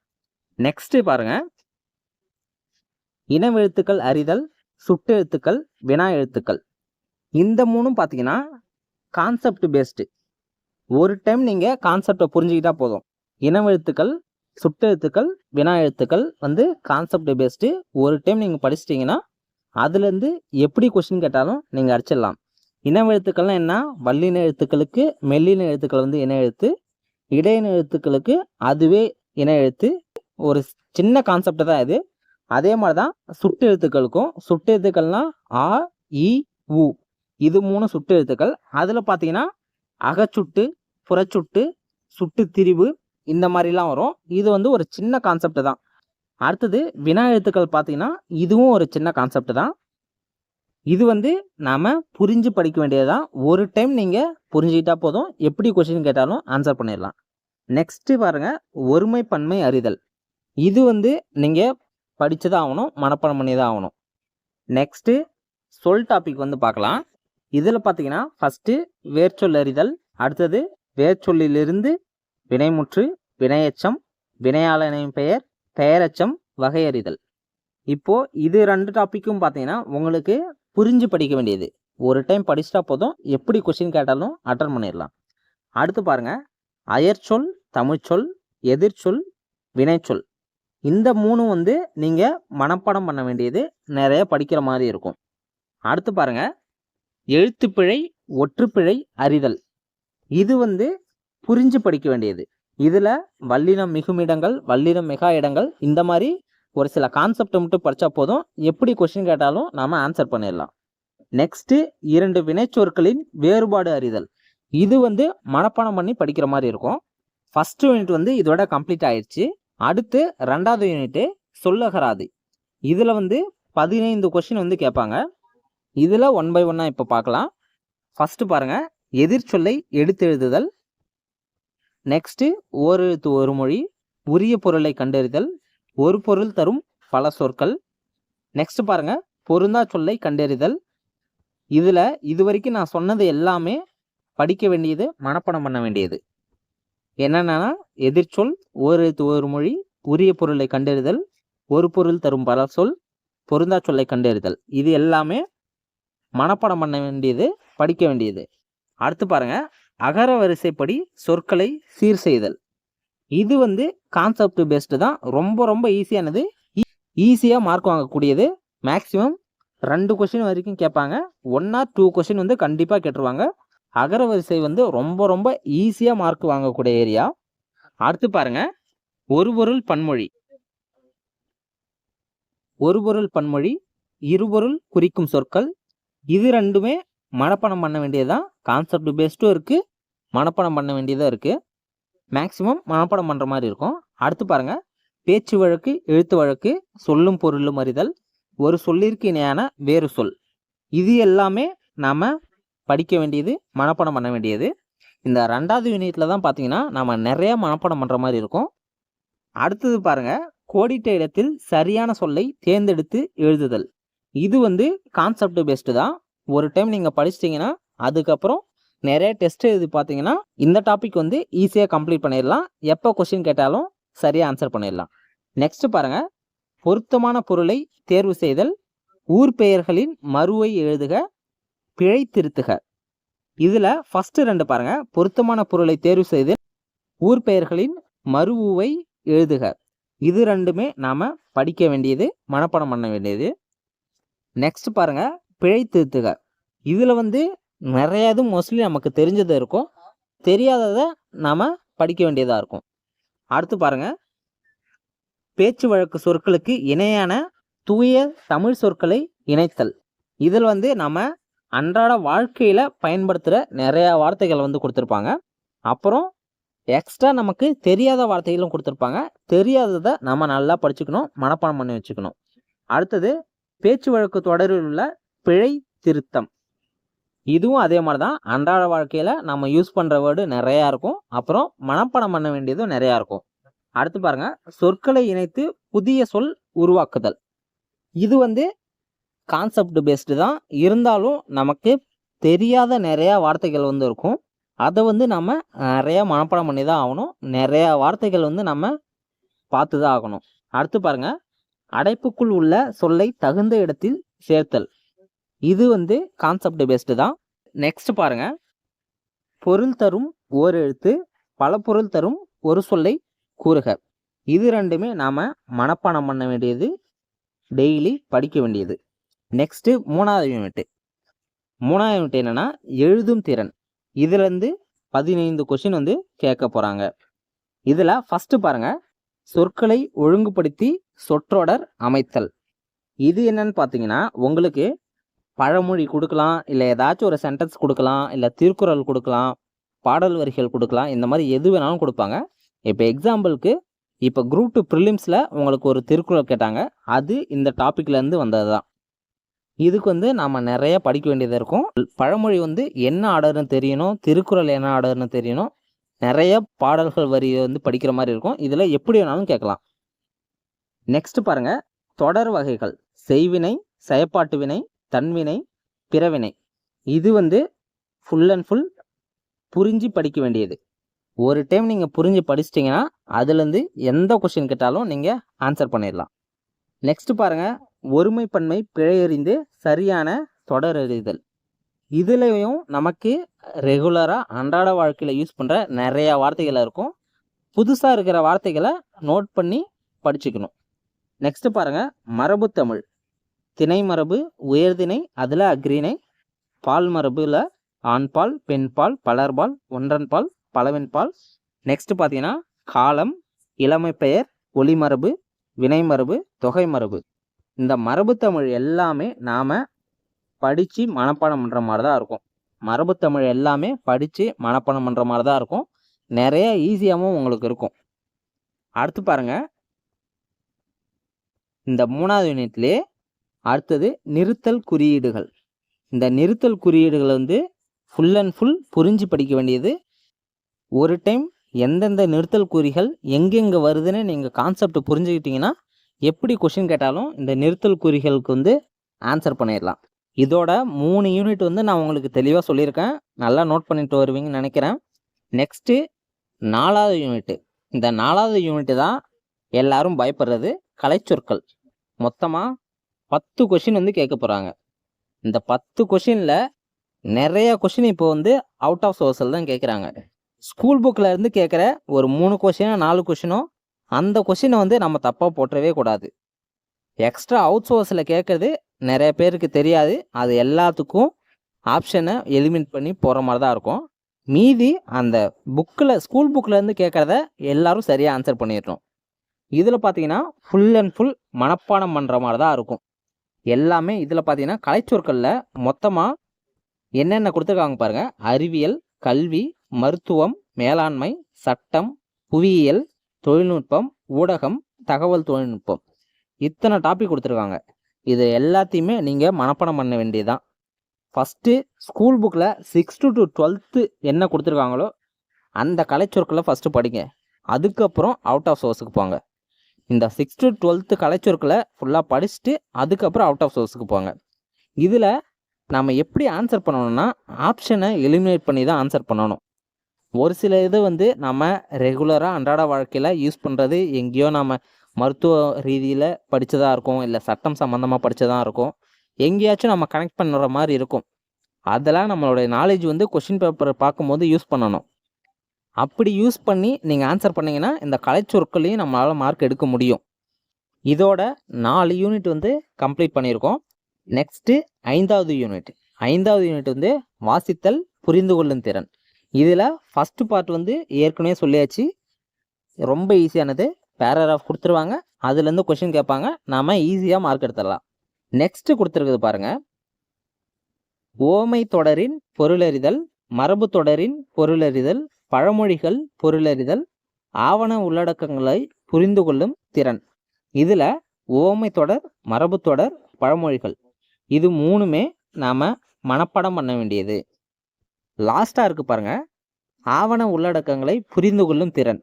நெக்ஸ்ட்டு பாருங்கள் இனவெழுத்துக்கள் அறிதல் சுட்டெழுத்துக்கள் வினா எழுத்துக்கள். இந்த மூணும் பார்த்தீங்கன்னா கான்செப்ட் பேஸ்டு ஒரு டைம் நீங்கள் கான்செப்டை புரிஞ்சுக்கிட்டா போதும். இனவெழுத்துக்கள் சுட்டெழுத்துக்கள் வினா எழுத்துக்கள் வந்து கான்செப்ட் பேஸ்டு ஒரு டைம் நீங்கள் படிச்சிட்டிங்கன்னா அதுலேருந்து எப்படி கொஸ்டின் கேட்டாலும் நீங்கள் அடிச்சிடலாம். இனவெழுத்துக்கள்னால் என்ன? வல்லின எழுத்துக்களுக்கு மெல்லின எழுத்துக்கள் வந்து இன எழுத்து இடையின எழுத்துக்களுக்கு அதுவே இன எழுத்து ஒரு சின்ன கான்செப்ட் தான் இது. அதே மாதிரி தான் சுட்டு எழுத்துக்களுக்கும் சுட்டு எழுத்துக்கள்னால் ஆ இ உ. இது மூணு சுட்டு எழுத்துக்கள். அதில் பார்த்தீங்கன்னா அகச்சுட்டு புறச்சுட்டு சுட்டு திரிவு இந்த மாதிரிலாம் வரும். இது வந்து ஒரு சின்ன கான்செப்ட் தான். அடுத்தது வினா எழுத்துக்கள் பார்த்தீங்கன்னா இதுவும் ஒரு சின்ன கான்செப்ட் தான். இது வந்து நாம் புரிஞ்சு படிக்க வேண்டியதுதான். ஒரு டைம் நீங்கள் புரிஞ்சுக்கிட்டா போதும். எப்படி கொஸ்டின் கேட்டாலும் ஆன்சர் பண்ணிடலாம். நெக்ஸ்ட்டு பாருங்கள் ஒருமை பன்மை அறிதல். இது வந்து நீங்கள் படித்து தான் ஆகணும் மனப்பாடம் பண்ணி தான் ஆகணும் நெக்ஸ்ட்டு சொல் டாபிக் வந்து பார்க்கலாம். இதில் பார்த்தீங்கன்னா ஃபஸ்ட்டு வேர்ச்சொல் அறிதல் அடுத்தது வேர்ச்சொல்லிலிருந்து வினைமுற்று வினையச்சம் வினையாளனின் பெயர் பெயரச்சம் வகையறிதல். இப்போது இது ரெண்டு டாப்பிக்கும் பார்த்தீங்கன்னா உங்களுக்கு புரிஞ்சு படிக்க வேண்டியது. ஒரு டைம் படிச்சிட்டா போதும். எப்படி கொஸ்டின் கேட்டாலும் அட்டன் பண்ணிடலாம். அடுத்து பாருங்கள் அயற்சொல் தமிழ்ச்சொல் எதிர்ச்சொல் வினைச்சொல். இந்த மூணும் வந்து நீங்கள் மனப்பாடம் பண்ண வேண்டியது நிறைய படிக்கிற மாதிரி இருக்கும். அடுத்து பாருங்க. எழுத்துப்பிழை ஒற்றுப்பிழை அறிதல். இது வந்து புரிஞ்சு படிக்க வேண்டியது. இதில் வல்லினம் மிகுமிடங்கள் வல்லினம் மிகா இடங்கள் இந்த மாதிரி ஒரு சில கான்செப்டை மட்டும் படித்தா போதும். எப்படி கொஸ்டின் கேட்டாலும் நாம் ஆன்சர் பண்ணிடலாம். நெக்ஸ்ட்டு இரண்டு வினைச்சொற்களின் வேறுபாடு அறிதல். இது வந்து மனப்பாடம் பண்ணி படிக்கிற மாதிரி இருக்கும். ஃபர்ஸ்ட் யூனிட் வந்து இதோட கம்ப்ளீட் ஆயிடுச்சு. அடுத்து ரெண்டாவது யூனிட்டு சொல்லகராது இதில் வந்து பதினைந்து கொஸ்டின் வந்து கேட்பாங்க. இதில் ஒன் பை ஒன்னாக இப்போ பார்க்கலாம். ஃபஸ்ட்டு பாருங்கள் எதிர்ச்சொல்லை எடுத்தெழுதுதல் நெக்ஸ்ட்டு ஓரெழுத்து ஒரு மொழி உரிய பொருளை கண்டறிதல். ஒரு பொருள் தரும் பல சொற்கள். நெக்ஸ்ட் பாருங்க. பொருந்தா சொல்லை கண்டறிதல். இதில் இது வரைக்கும் நான் சொன்னது எல்லாமே படிக்க வேண்டியது மனப்பாடம் பண்ண வேண்டியது. என்னென்னா எதிர்ச்சொல் ஓரெழுத்து ஒரு மொழி உரிய பொருளை கண்டறிதல் ஒரு பொருள் தரும் பல சொல் பொருந்தா சொல்லை கண்டறிதல். இது எல்லாமே மனப்பாடம் பண்ண வேண்டியது படிக்க வேண்டியது. அடுத்து பாருங்க அகர வரிசைப்படி சொற்களை சீர் செய்தல். இது வந்து கான்செப்ட் பேஸ்டு தான். ரொம்ப ரொம்ப ஈஸியானது ஈஸியாக மார்க் வாங்கக்கூடியது. மேக்ஸிமம் ரெண்டு கொஷின் வரைக்கும் கேட்பாங்க. ஒன் ஆர் டூ கொஷின் வந்து கண்டிப்பாக கேட்டுருவாங்க. அகரவரிசை வந்து ரொம்ப ரொம்ப ஈஸியாக மார்க் வாங்கக்கூடிய ஏரியா அடுத்து பாருங்க. ஒரு பொருள் பன்மொழி. ஒரு பொருள் பன்மொழி இருபொருள் குறிக்கும் சொற்கள். இது ரெண்டுமே மனப்பாடம் பண்ண வேண்டியதுதான். கான்செப்ட் பேஸ்டும் இருக்குது மனப்பாடம் பண்ண வேண்டியதாக இருக்குது மேக்ஸிமம் மனப்பாடம் பண்ணுற மாதிரி இருக்கும். அடுத்து பாருங்கள் பேச்சு வழக்கு எழுத்து வழக்கு சொல்லும் பொருளும் அறிதல். ஒரு சொல்லிற்கு இணையான வேறு சொல். இது எல்லாமே நாம் படிக்க வேண்டியது மனப்பாடம் பண்ண வேண்டியது. இந்த ரெண்டாவது யூனிட்டில் தான் பார்த்தீங்கன்னா நம்ம நிறைய மனப்பாடம் பண்ணுற மாதிரி இருக்கும். அடுத்தது பாருங்க கோடிட்ட இடத்தில் சரியான சொல்லை தேர்ந்தெடுத்து எழுதுதல். இது வந்து கான்செப்ட் பேஸ்டு தான். ஒரு டைம் நீங்கள் படிச்சிட்டிங்கன்னா அதுக்கப்புறம் நிறைய டெஸ்ட் எழுதி பார்த்தீங்கன்னா இந்த டாபிக் வந்து ஈஸியாக கம்ப்ளீட் பண்ணிடலாம். எப்போ கொஸ்டின் கேட்டாலும் சரியாக ஆன்சர் பண்ணிடலாம். நெக்ஸ்ட் பாருங்கள் பொருத்தமான பொருளை தேர்வு செய்தல். ஊர் பெயர்களின் மறுவை எழுதுக. பிழை திருத்துக. இதில் ஃபஸ்ட்டு ரெண்டு பாருங்கள் பொருத்தமான பொருளை தேர்வு செய்து ஊர் பெயர்களின் மறுவுவை எழுதுக. இது ரெண்டுமே நாம் படிக்க வேண்டியது மனப்பாடம் பண்ண வேண்டியது. நெக்ஸ்ட் பாருங்க. பிழை திருத்துக. இதில் வந்து நிறையாது மோஸ்ட்லி நமக்கு தெரிஞ்சது இருக்கும். தெரியாததை நாம் படிக்க வேண்டியதாக இருக்கும். அடுத்து பாருங்கள் பேச்சு வழக்கு சொற்களுக்கு இணையான தூய தமிழ் சொற்களை இணைத்தல். இதில் வந்து நம்ம அன்றாட வாழ்க்கையில் பயன்படுத்துகிற நிறையா வார்த்தைகள் வந்து கொடுத்துருப்பாங்க. அப்புறம் எக்ஸ்ட்ரா நமக்கு தெரியாத வார்த்தைகளும் கொடுத்துருப்பாங்க. தெரியாததை நம்ம நல்லா படிச்சுக்கணும் மனப்பாடம் பண்ணி வச்சுக்கணும். அடுத்தது பேச்சு வழக்கு தொடரில் உள்ள பிழை திருத்தம். இதுவும் அதே மாதிரி தான் அன்றாட வாழ்க்கையில் நம்ம யூஸ் பண்ணுற வேர்டு நிறையா இருக்கும். அப்புறம் மனப்பாடம் பண்ண வேண்டியதும் நிறையா இருக்கும். அடுத்து பாருங்க சொற்களை இணைத்து புதிய சொல் உருவாக்குதல். இது வந்து கான்செப்ட் பேஸ்டு தான். இருந்தாலும் நமக்கு தெரியாத நிறையா வார்த்தைகள் வந்து இருக்கும். அதை வந்து நம்ம நிறையா மனப்பாடம் பண்ணி தான் ஆகணும். நிறையா வார்த்தைகள் வந்து நம்ம பார்த்து தான் ஆகணும். அடுத்து பாருங்கள் அடைப்புக்குள் உள்ள சொல்லை தகுந்த இடத்தில் சேர்த்தல். இது வந்து கான்செப்ட் பேஸ்டு தான். நெக்ஸ்ட் பாருங்க. பொருள் தரும் ஓர் எழுத்து பல பொருள் தரும் ஒரு சொல்லை கூறுக. இது ரெண்டுமே நாம் மனப்பாடம் பண்ண வேண்டியது டெய்லி படிக்க வேண்டியது. நெக்ஸ்ட்டு மூணாவது யூனிட்டு மூணாவது யூனிட் என்னென்னா எழுதும் திறன். இதுலேருந்து பதினைந்து கொஷின் வந்து கேட்க போகிறாங்க இதில் ஃபஸ்ட்டு பாருங்கள் சொற்களை ஒழுங்குபடுத்தி சொற்றொடர் அமைத்தல். இது என்னன்னு பார்த்தீங்கன்னா உங்களுக்கு பழமொழி கொடுக்கலாம் இல்லை ஏதாச்சும் ஒரு சென்டென்ஸ் கொடுக்கலாம் இல்லை திருக்குறள் கொடுக்கலாம் பாடல் வரிகள் கொடுக்கலாம் இந்த மாதிரி எது வேணாலும் கொடுப்பாங்க. இப்போ எக்ஸாம்பிளுக்கு இப்போ குரூப் டூ ப்ரிலிம்ஸில் உங்களுக்கு ஒரு திருக்குறள் கேட்டாங்க. அது இந்த டாப்பிக்லேருந்து வந்தது தான் இதுக்கு வந்து நாம் நிறைய படிக்க வேண்டியது இருக்கும். பழமொழி வந்து என்ன ஆர்டர்னு தெரியணும் திருக்குறள் என்ன ஆர்டர்னு தெரியணும் நிறைய பாடல்கள் வரி வந்து படிக்கிற மாதிரி இருக்கும். இதில் எப்படி வேணாலும் கேட்கலாம். நெக்ஸ்ட் பாருங்க. தொடர் வகைகள். செய்வினை செயப்பாட்டு வினை தன்வினை பிறவினை. இது வந்து ஃபுல் அண்ட் ஃபுல் புரிஞ்சு படிக்க வேண்டியது. ஒரு டைம் நீங்கள் புரிஞ்சு படிச்சிட்டிங்கன்னா அதுலேருந்து எந்த கொஷின் கேட்டாலும் நீங்கள் ஆன்சர் பண்ணிடலாம். நெக்ஸ்ட் பாருங்கள் ஒருமைப்பன்மை பிழையறிந்து சரியான தொடர் இதுலேயும் நமக்கு ரெகுலராக அன்றாட வாழ்க்கையில் யூஸ் பண்ணுற நிறையா வார்த்தைகள் இருக்கும். புதுசாக இருக்கிற வார்த்தைகளை நோட் பண்ணி படிச்சுக்கணும். நெக்ஸ்ட்டு பாருங்கள் மரபு தமிழ். திணை மரபு உயர்திணை அதில் அக்ரிணை பால் மரபில் ஆண்பால் பெண்பால் பலர்பால் ஒன்றன்பால் பலவெண்பால் நெக்ஸ்ட் பார்த்தீங்கன்னா காலம் இளமை பெயர் ஒளிமரபு வினைமரபு தொகை மரபு. இந்த மரபு தமிழ் எல்லாமே நாம் படித்து மனப்பாடம் பண்ணுற மாதிரி தான் இருக்கும். மரபு தமிழ் எல்லாமே படித்து மனப்பாடம் பண்ணுற மாதிரி தான் இருக்கும். நிறைய ஈஸியாகவும் உங்களுக்கு இருக்கும். அடுத்து பாருங்க. இந்த மூணாவது யூனிட்லேயே அடுத்தது நிறுத்தல் குறியீடுகள். இந்த நிறுத்தல் குறியீடுகள் வந்து ஃபுல் அண்ட் ஃபுல் புரிஞ்சு படிக்க வேண்டியது. ஒரு டைம் எந்தெந்த நிறுத்தல் குறிகள் எங்கெங்கே வருதுன்னு நீங்கள் கான்செப்ட் புரிஞ்சுக்கிட்டிங்கன்னா எப்படி கொஷின் கேட்டாலும் இந்த நிறுத்தல் குறிகளுக்கு வந்து ஆன்சர் பண்ணிடலாம். இதோட மூணு யூனிட் வந்து நான் உங்களுக்கு தெளிவாக சொல்லியிருக்கேன். நல்லா நோட் பண்ணிட்டு வருவீங்கன்னு நினைக்கிறேன். நெக்ஸ்ட்டு நாலாவது யூனிட்டு இந்த நாலாவது யூனிட்டு தான் எல்லாரும் பயப்படுறது கலைச்சொற்கள் மொத்தமாக பத்து கொஷின் வந்து கேட்க போகிறாங்க இந்த பத்து கொஷினில் நிறைய கொஷின் இப்போ வந்து அவுட் ஆஃப் சோர்ஸில் தான் கேட்குறாங்க. ஸ்கூல் புக்கில் இருந்து கேட்குற ஒரு மூணு கொஷினோ நாலு கொஷினோ அந்த கொஷினை வந்து நம்ம தப்பாக போட்டுறவே கூடாது. எக்ஸ்ட்ரா அவுட் சோர்ஸில் கேட்குறது நிறைய பேருக்கு தெரியாது. அது எல்லாத்துக்கும் ஆப்ஷனை எலிமினேட் பண்ணி போகிற மாதிரி தான் இருக்கும். மீதி அந்த புக்கில் ஸ்கூல் புக்கிலேருந்து கேட்குறத எல்லாரும் சரியாக ஆன்சர் பண்ணிடுறோம் இதில் பார்த்தீங்கன்னா ஃபுல் அண்ட் ஃபுல் மனப்பாடம் பண்ணுற மாதிரி தான் இருக்கும். எல்லாமே இதில் பார்த்தீங்கன்னா கலைச்சொற்களில் மொத்தமாக என்னென்ன கொடுத்துருக்காங்க பாருங்கள் அறிவியல் கல்வி மருத்துவம் மேலாண்மை சட்டம் புவியியல் தொழில்நுட்பம் ஊடகம் தகவல் தொழில்நுட்பம். இத்தனை டாபிக் கொடுத்துருக்காங்க. இது எல்லாத்தையுமே நீங்கள் மனப்பாடம் பண்ண வேண்டியதுதான். ஃபஸ்ட்டு ஸ்கூல் புக்கில் சிக்ஸ்த்து டு டுவெல்த்து என்ன கொடுத்துருக்காங்களோ அந்த கலைச்சொற்களை ஃபஸ்ட்டு படிங்க. அதுக்கப்புறம் அவுட் ஆஃப் சோர்ஸுக்கு போங்க. இந்த சிக்ஸ்த்து டுவெல்த்து கலைச்சொற்களை ஃபுல்லாக படிச்சுட்டு அதுக்கப்புறம் அவுட் ஆஃப் சோர்ஸுக்கு போங்க. இதில் நம்ம எப்படி ஆன்சர் பண்ணணும்னா ஆப்ஷனை எலிமினேட் பண்ணி தான் ஆன்சர் பண்ணணும். ஒரு சில இது வந்து நம்ம ரெகுலராக அன்றாட வாழ்க்கையில் யூஸ் பண்ணுறது எங்கேயோ நம்ம மருத்துவ ரீதியில் படித்ததாக இருக்கும் இல்லை சட்டம் சம்மந்தமாக படித்ததாக இருக்கும். எங்கேயாச்சும் நம்ம கனெக்ட் பண்ணுற மாதிரி இருக்கும். அதெல்லாம் நம்மளுடைய நாலேஜ் வந்து கொஷின் பேப்பரை பார்க்கும்போது யூஸ் பண்ணணும். அப்படி யூஸ் பண்ணி நீங்கள் ஆன்சர் பண்ணிங்கன்னா இந்த கலைச்சொற்களையும் நம்மளால் மார்க் எடுக்க முடியும். இதோட நாலு யூனிட் வந்து கம்ப்ளீட் பண்ணியிருக்கோம். நெக்ஸ்ட்டு ஐந்தாவது யூனிட் ஐந்தாவது யூனிட் வந்து வாசித்தல் புரிந்து கொள்ளும் திறன். இதில் ஃபஸ்ட்டு பார்ட் வந்து ஏற்கனவே சொல்லியாச்சு. ரொம்ப ஈஸியானது பேராகிராஃப் கொடுத்துருவாங்க. அதுலேருந்து கொஷின் கேட்பாங்க. நாம் ஈஸியாக மார்க் எடுத்துடலாம். நெக்ஸ்ட்டு கொடுத்துருக்குது பாருங்கள் ஓமை தொடரின் பொருளறிதல் மரபு தொடரின் பொருளறிதல் பழமொழிகள் பொருளறிதல் ஆவண உள்ளடக்கங்களை புரிந்து கொள்ளும் திறன். இதில் ஓமை தொடர் மரபு தொடர் பழமொழிகள். இது மூணுமே நாம் மனப்பாடம் பண்ண வேண்டியது. லாஸ்ட்டாக இருக்குது பாருங்கள் ஆவண உள்ளடக்கங்களை புரிந்து கொள்ளும் திறன்.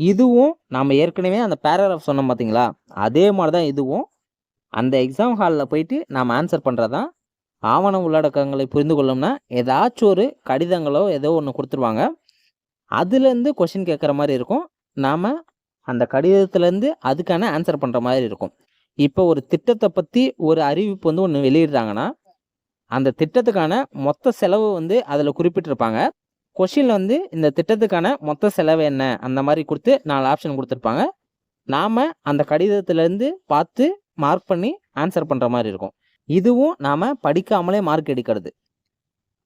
இதுவும் நாம் ஏற்கனவே அந்த பேராகிராஃப் சொன்னோம் பார்த்தீங்களா அதே மாதிரி தான் இதுவும் அந்த எக்ஸாம் ஹாலில் போயிட்டு நாம் ஆன்சர் பண்ணுறது தான் ஆவண உள்ளடக்கங்களை புரிந்து கொள்ளும்னா ஏதாச்சும் ஒரு கடிதங்களோ ஏதோ ஒன்று கொடுத்துருவாங்க. அதுலேருந்து கொஷின் கேட்குற மாதிரி இருக்கும். நாம் அந்த கடிதத்துலேருந்து அதுக்கான ஆன்சர் பண்ணுற மாதிரி இருக்கும். இப்போ ஒரு திட்டத்தை பற்றி ஒரு அறிவிப்பு வந்து ஒன்று வெளியிடுறாங்கன்னா அந்த திட்டத்துக்கான மொத்த செலவு வந்து அதில் குறிப்பிட்டிருப்பாங்க. கொஷினில் வந்து இந்த திட்டத்துக்கான மொத்த செலவு என்ன? அந்த மாதிரி கொடுத்து நாலு ஆப்ஷன் கொடுத்துருப்பாங்க. நாம் அந்த கடிதத்துலேருந்து பார்த்து மார்க் பண்ணி ஆன்சர் பண்ணுற மாதிரி இருக்கும். இதுவும் நாம் படிக்காமலே மார்க் எடுக்கிறது.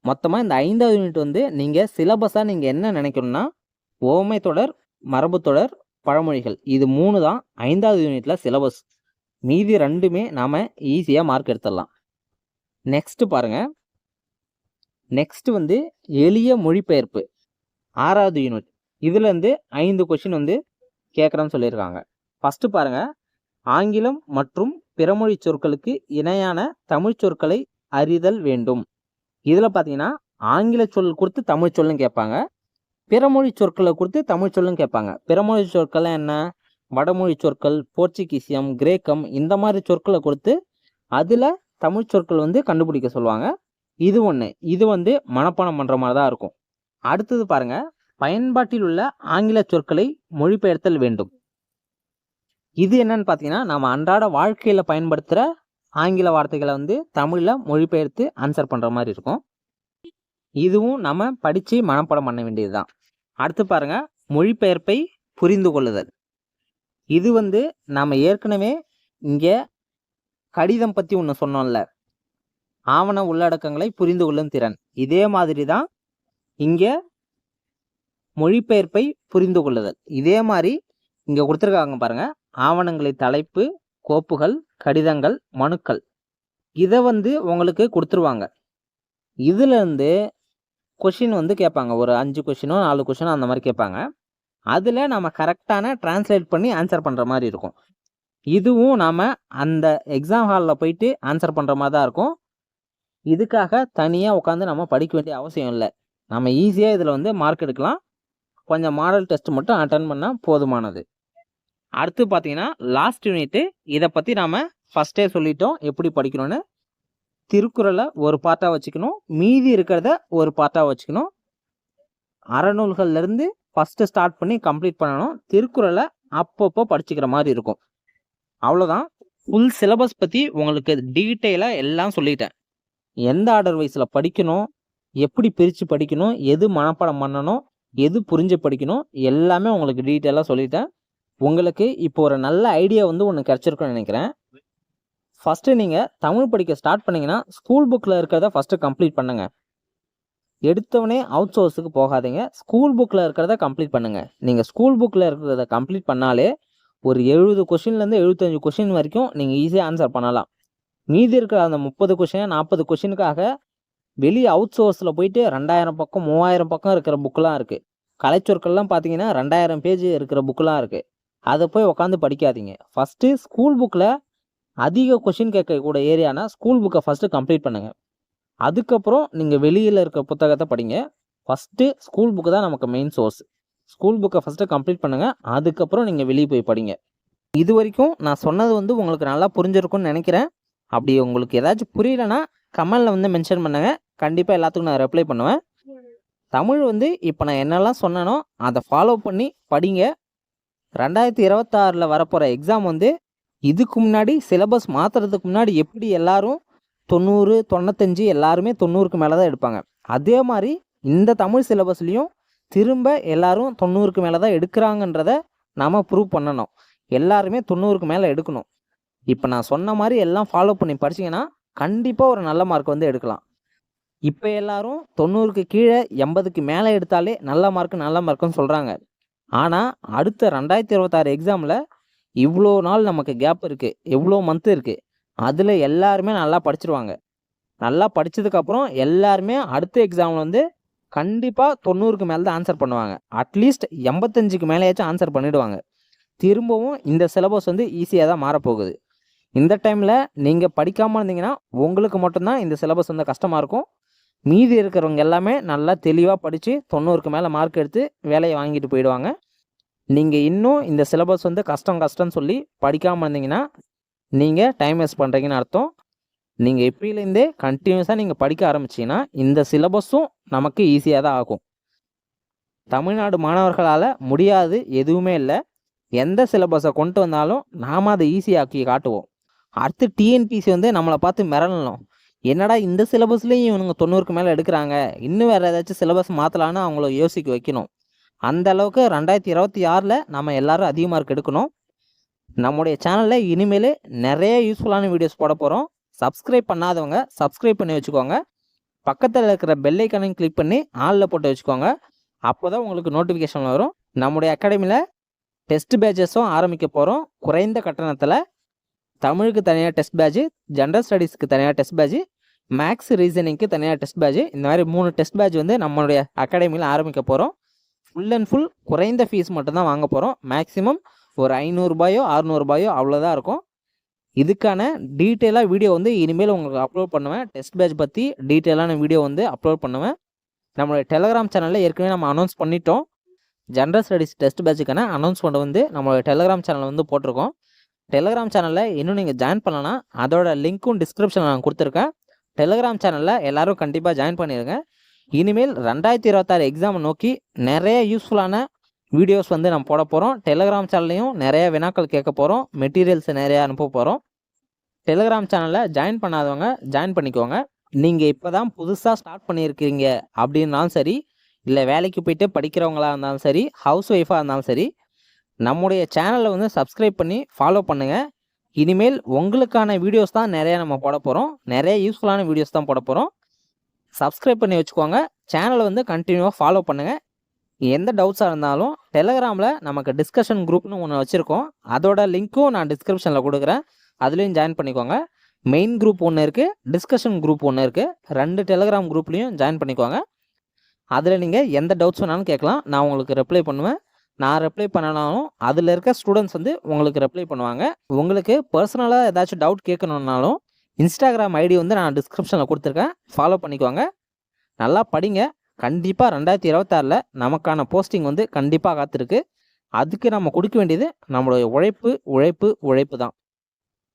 மொத்தமாக இந்த ஐந்தாவது யூனிட் வந்து நீங்கள் சிலபஸாக நீங்கள் என்ன நினைக்கணும்னா ஓமை தொடர் மரபு தொடர் பழமொழிகள். இது மூணு தான் ஐந்தாவது யூனிட்டில் சிலபஸ் மீதி ரெண்டுமே நாம் ஈஸியாக மார்க் எடுத்துடலாம். நெக்ஸ்ட்டு பாருங்கள் நெக்ஸ்ட் வந்து எளிய மொழிபெயர்ப்பு. ஆறாவது யூனிட் இதுலேருந்து ஐந்து கொஷின் வந்து கேட்குறேன்னு சொல்லியிருக்காங்க. ஃபஸ்ட்டு பாருங்கள் ஆங்கிலம் மற்றும் பிறமொழி சொற்களுக்கு இணையான தமிழ் சொற்களை அறிதல் வேண்டும். இதில் பார்த்தீங்கன்னா ஆங்கில சொல் கொடுத்து தமிழ் சொல்லும் கேட்பாங்க. பிறமொழி சொற்களை கொடுத்து தமிழ் சொல்லும் கேட்பாங்க. பிறமொழி சொற்கள்லாம் என்ன? வடமொழி சொற்கள் போர்ச்சுகீசியம் கிரேக்கம் இந்த மாதிரி சொற்களை கொடுத்து அதில் தமிழ் சொற்கள் வந்து கண்டுபிடிக்க சொல்லுவாங்க. இது ஒன்று இது வந்து மனப்பாடம் பண்ணுற மாதிரி தான் இருக்கும். அடுத்தது பாருங்கள் பயன்பாட்டில் உள்ள ஆங்கில சொற்களை மொழிபெயர்த்தல் வேண்டும். இது என்னன்னு பார்த்தீங்கன்னா நம்ம அன்றாட வாழ்க்கையில் பயன்படுத்துகிற ஆங்கில வார்த்தைகளை வந்து தமிழில் மொழிபெயர்த்து ஆன்சர் பண்ணுற மாதிரி இருக்கும். இதுவும் நம்ம படித்து மனப்பாடம் பண்ண வேண்டியது தான் அடுத்து பாருங்கள் மொழிபெயர்ப்பை புரிந்து கொள்ளுதல். இது வந்து நாம் ஏற்கனவே இங்கே கடிதம் பற்றி ஒன்று சொன்னோம்ல. ஆவண உள்ளடக்கங்களை புரிந்து கொள்ளும் திறன். இதே மாதிரி தான் இங்கே மொழிபெயர்ப்பை புரிந்து கொள்ளுதல். இதே மாதிரி இங்கே கொடுத்துருக்காங்க பாருங்கள் ஆவணங்களை தலைப்பு கோப்புகள் கடிதங்கள் மனுக்கள். இதை வந்து உங்களுக்கு கொடுத்துருவாங்க. இதுலேருந்து கொஷின் வந்து கேட்பாங்க. ஒரு அஞ்சு கொஷினோ நாலு கொஷினோ அந்த மாதிரி கேட்பாங்க. அதில் நம்ம கரெக்டான டிரான்ஸ்லேட் பண்ணி ஆன்சர் பண்ணுற மாதிரி இருக்கும். இதுவும் நாம் அந்த எக்ஸாம் ஹாலில் போயிட்டு ஆன்சர் பண்ணுற மாதிரி தான் இருக்கும். இதுக்காக தனியாக உட்காந்து நம்ம படிக்க வேண்டிய அவசியம் இல்லை. நம்ம ஈஸியாக இதில் வந்து மார்க் எடுக்கலாம். கொஞ்சம் மாடல் டெஸ்ட் மட்டும் அட்டன் பண்ணால் போதுமானது. அடுத்து பார்த்தீங்கன்னா லாஸ்ட் யூனிட்டு இதை பற்றி நாம் ஃபஸ்ட்டே சொல்லிட்டோம். எப்படி படிக்கணும்னு. திருக்குறளை ஒரு பார்ட்டாக வச்சுக்கணும். மீதி இருக்கிறத ஒரு பார்ட்டாக வச்சுக்கணும். அறநூல்கள்லேருந்து ஃபஸ்ட்டு ஸ்டார்ட் பண்ணி கம்ப்ளீட் பண்ணணும். திருக்குறளை அப்பப்போ படிச்சுக்கிற மாதிரி இருக்கும். அவ்வளோதான் ஃபுல் சிலபஸ் பற்றி உங்களுக்கு டீட்டெயிலாக எல்லாம் சொல்லிட்டேன். எந்த ஆர்டர் வைஸில் படிக்கணும் எப்படி பிரித்து படிக்கணும் எது மனப்பாடம் பண்ணணும் எது புரிஞ்சு படிக்கணும் எல்லாமே உங்களுக்கு டீட்டெயிலாக சொல்லிட்டேன். உங்களுக்கு இப்போ ஒரு நல்ல ஐடியா வந்து ஒன்று கிடச்சிருக்குன்னு நினைக்கிறேன். ஃபஸ்ட்டு நீங்கள் தமிழ் படிக்க ஸ்டார்ட் பண்ணிங்கன்னா ஸ்கூல் புக்கில் இருக்கிறத ஃபஸ்ட்டு கம்ப்ளீட் பண்ணுங்கள் எடுத்தவொடனே அவுட் சோர்ஸுக்கு போகாதீங்க. ஸ்கூல் புக்கில் இருக்கிறத கம்ப்ளீட் பண்ணுங்கள் நீங்கள் ஸ்கூல் புக்கில் இருக்கிறத கம்ப்ளீட் பண்ணாலே ஒரு எழுபது கொஷின்லேருந்து எழுபத்தஞ்சு கொஷின் வரைக்கும் நீங்கள் ஈஸியாக ஆன்சர் பண்ணலாம். மீதி இருக்கிற அந்த முப்பது கொஷின் நாற்பது கொஷினுக்காக வெளியே அவுட் சோர்ஸில் போயிட்டு ரெண்டாயிரம் பக்கம் மூவாயிரம் பக்கம் இருக்கிற புக்கெலாம் இருக்குது கலைச்சொற்கள்லாம் பார்த்தீங்கன்னா ரெண்டாயிரம் பேஜ் இருக்கிற புக்கெலாம் இருக்குது அதை போய் உட்காந்து படிக்காதீங்க. ஃபஸ்ட்டு ஸ்கூல் புக்கில் அதிக கொஷின் கேட்கக்கூடிய ஏரியானா ஸ்கூல் புக்கை ஃபஸ்ட்டு கம்ப்ளீட் பண்ணுங்கள் அதுக்கப்புறம் நீங்கள் வெளியில் இருக்க புத்தகத்தை படிங்க. ஃபஸ்ட்டு ஸ்கூல் புக்கு தான் நமக்கு மெயின் சோர்ஸ் ஸ்கூல் புக்கை ஃபஸ்ட்டு கம்ப்ளீட் பண்ணுங்கள் அதுக்கப்புறம் நீங்கள் வெளியே போய் படிங்க. இது வரைக்கும் நான் சொன்னது வந்து உங்களுக்கு நல்லா புரிஞ்சிருக்கும்னு நினைக்கிறேன். அப்படி உங்களுக்கு ஏதாச்சும் புரியலன்னா கமெண்டில் வந்து மென்ஷன் பண்ணுங்கள் கண்டிப்பாக எல்லாத்துக்கும் நான் ரிப்ளை பண்ணுவேன். தமிழ் வந்து இப்போ நான் என்னெல்லாம் சொன்னேனோ அதை ஃபாலோ பண்ணி படிங்க. ரெண்டாயிரத்தி இருபத்தாறில் வரப்போகிற எக்ஸாம் வந்து இதுக்கு முன்னாடி சிலபஸ் மாற்றுறதுக்கு முன்னாடி எப்படி எல்லாரும் தொண்ணூறு தொண்ணூத்தஞ்சு எல்லாருமே தொண்ணூறுக்கு மேலே தான் எடுப்பாங்க. அதே மாதிரி இந்த தமிழ் சிலபஸ்லேயும் திரும்ப எல்லாரும் தொண்ணூறுக்கு மேலே தான் எடுக்கிறாங்கன்றத நாம் ப்ரூவ் பண்ணணும். எல்லாருமே தொண்ணூறுக்கு மேலே எடுக்கணும். இப்போ நான் சொன்ன மாதிரி எல்லாம் ஃபாலோ பண்ணி படிச்சிங்கன்னா கண்டிப்பாக ஒரு நல்ல மார்க் வந்து எடுக்கலாம். இப்போ எல்லாரும் தொண்ணூறுக்கு கீழே எண்பதுக்கு மேலே எடுத்தாலே நல்ல மார்க் நல்ல மார்க்குன்னு சொல்கிறாங்க ஆனால் அடுத்த ரெண்டாயிரத்தி இருபத்தாறு எக்ஸாமில் இவ்வளோ நாள் நமக்கு கேப் இருக்குது எவ்வளோ மந்த் இருக்குது அதில் எல்லாருமே நல்லா படிச்சிருவாங்க. நல்லா படித்ததுக்கப்புறம் எல்லாருமே அடுத்த எக்ஸாமில் வந்து கண்டிப்பாக தொண்ணூறுக்கு மேலே தான் ஆன்சர் பண்ணுவாங்க. அட்லீஸ்ட் எண்பத்தஞ்சுக்கு மேலேயாச்சும் ஆன்சர் பண்ணிவிடுவாங்க திரும்பவும் இந்த சிலபஸ் வந்து ஈஸியாக தான் மாறப்போகுது. இந்த டைமில் நீங்கள் படிக்காமல் இருந்தீங்கன்னா உங்களுக்கு மட்டும்தான் இந்த சிலபஸ் வந்து கஷ்டமாக இருக்கும். மீதி இருக்கிறவங்க எல்லாமே நல்லா தெளிவாக படித்து தொண்ணூறுக்கு மேலே மார்க் எடுத்து வேலையை வாங்கிட்டு போயிடுவாங்க. நீங்கள் இன்னும் இந்த சிலபஸ் வந்து கஷ்டம் கஷ்டம்னு சொல்லி படிக்காமல் இருந்தீங்கன்னா நீங்கள் டைம் வேஸ்ட் பண்ணுறீங்கன்னு அர்த்தம். நீங்கள் எப்பயிலேருந்தே கண்டினியூஸாக நீங்கள் படிக்க ஆரம்பிச்சிங்கன்னா இந்த சிலபஸும் நமக்கு ஈஸியாக தான் ஆகும். தமிழ்நாடு மாணவர்களால் முடியாது எதுவுமே இல்லை. எந்த சிலபஸை கொண்டு வந்தாலும் நாம் அதை ஈஸியாக்கி காட்டுவோம். அடுத்து டிஎன்பிசி வந்து நம்மளை பார்த்து மிரளணும். என்னடா இந்த சிலபஸ்லேயும் இவனுங்க தொண்ணூறுக்கு மேலே எடுக்கிறாங்க. இன்னும் வேறு ஏதாச்சும் சிலபஸ் மாற்றலான்னு அவங்கள யோசிக்க வைக்கணும். அந்த அளவுக்கு ரெண்டாயிரத்தி இருபத்தி ஆறில் நம்ம எல்லோரும் அதிக மார்க் எடுக்கணும். நம்முடைய சேனலில் இனிமேல் நிறைய யூஸ்ஃபுல்லான வீடியோஸ் போட போகிறோம் சப்ஸ்கிரைப் பண்ணாதவங்க சப்ஸ்கிரைப் பண்ணி வச்சுக்கோங்க. பக்கத்தில் இருக்கிற பெல்லைக்கனையும் கிளிக் பண்ணி ஆளில் போட்டு வச்சுக்கோங்க. அப்போ தான் உங்களுக்கு நோட்டிஃபிகேஷன் வரும். நம்முடைய அகாடமியில் டெஸ்ட் பேட்சஸும் ஆரம்பிக்க போகிறோம் குறைந்த கட்டணத்தில் தமிழுக்கு தனியாக டெஸ்ட் பேட்ச் ஜென்ரல் ஸ்டடீஸ்க்கு தனியாக டெஸ்ட் பேட்ச் மேக்ஸ் ரீசனிங்க்கு தனியாக டெஸ்ட் பேட்ச் இந்த மாதிரி மூணு டெஸ்ட் பேட்ச் வந்து நம்மளுடைய அகாடமியில் ஆரம்பிக்க போகிறோம் ஃபுல் அண்ட் ஃபுல் குறைந்த ஃபீஸ் மட்டும்தான் வாங்க போகிறோம் மேக்ஸிமம் ஒரு ஐநூறுரூபாயோ அறநூறுபாயோ அவ்வளோதான் இருக்கும். இதுக்கான டீட்டெயிலாக வீடியோ வந்து இனிமேல் உங்களுக்கு அப்லோட் பண்ணுவேன். டெஸ்ட் பேட்ச் பற்றி டீட்டெயிலான வீடியோ வந்து அப்லோட் பண்ணுவேன். நம்மளுடைய டெலகிராம் சேனலில் ஏற்கனவே நம்ம அனௌன்ஸ் பண்ணிட்டோம். ஜென்ரல் ஸ்டடீஸ் டெஸ்ட் பேட்சுக்கான அனௌன்ஸ்மெண்ட் வந்து நம்மளோட டெலகிராம் சேனலில் வந்து போட்டிருக்கோம். டெலகிராம் சேனலில் இன்னும் நீங்கள் ஜாயின் பண்ணலன்னா அதோட லிங்க்கும் டிஸ்கிரிப்ஷனில் நான் கொடுத்துருக்கேன். டெலகிராம் சேனலில் எல்லோரும் கண்டிப்பாக ஜாயின் பண்ணிடுங்க இனிமேல் ரெண்டாயிரத்தி இருபத்தாறு எக்ஸாமை நோக்கி நிறைய யூஸ்ஃபுல்லான வீடியோஸ் வந்து நம்ம போட போகிறோம் டெலகிராம் சேனல்லையும் நிறைய வினாக்கள் கேட்க போகிறோம் மெட்டீரியல்ஸ் நிறையா அனுப்ப போகிறோம் டெலகிராம் சேனலில் ஜாயின் பண்ணாதவங்க ஜாயின் பண்ணிக்கோங்க. நீங்கள் இப்போ தான் புதுசாக ஸ்டார்ட் பண்ணியிருக்கீங்க அப்படின்னாலும் சரி இல்லை வேலைக்கு போயிட்டு படிக்கிறவங்களாக இருந்தாலும் சரி ஹவுஸ் ஒய்ஃபாக இருந்தாலும் சரி நம்முடைய சேனலை வந்து சப்ஸ்கிரைப் பண்ணி ஃபாலோ பண்ணுங்கள் இனிமேல் உங்களுக்கான வீடியோஸ் தான் நிறையா நம்ம போட போகிறோம் நிறைய யூஸ்ஃபுல்லான வீடியோஸ் தான் போட போகிறோம் சப்ஸ்கிரைப் பண்ணி வச்சுக்கோங்க. சேனலை வந்து கண்டினியூவாக ஃபாலோ பண்ணுங்கள் எந்த டவுட்ஸாக இருந்தாலும் டெலகிராமில் நமக்கு டிஸ்கஷன் குரூப்னு ஒன்று வச்சுருக்கோம். அதோட லிங்க்கும் நான் டிஸ்கிரிப்ஷனில் கொடுக்குறேன். அதுலேயும் ஜாயின் பண்ணிக்கோங்க. மெயின் குரூப் ஒன்று இருக்குது டிஸ்கஷன் குரூப் ஒன்று இருக்குது ரெண்டு டெலகிராம் குரூப்லேயும் ஜாயின் பண்ணிக்கோங்க. அதில் நீங்கள் எந்த டவுட்ஸ் வேணாலும் கேட்கலாம். நான் உங்களுக்கு ரிப்ளை பண்ணுவேன். நான் ரிப்ளை பண்ணனாலும் அதில் இருக்க ஸ்டூடெண்ட்ஸ் வந்து உங்களுக்கு ரிப்ளை பண்ணுவாங்க. உங்களுக்கு பர்சனலாக ஏதாச்சும் டவுட் கேட்கணுன்னாலும் இன்ஸ்டாகிராம் ஐடி வந்து நான் டிஸ்கிரிப்ஷனில் கொடுத்துருக்கேன். ஃபாலோ பண்ணிக்கோங்க. நல்லா படிங்க. கண்டிப்பாக ரெண்டாயிரத்தி இருபத்தாறில் நமக்கான போஸ்டிங் வந்து கண்டிப்பாக காத்திருக்கு. அதுக்கு நம்ம கொடுக்க வேண்டியது நம்மளுடைய உழைப்பு உழைப்பு உழைப்பு தான்.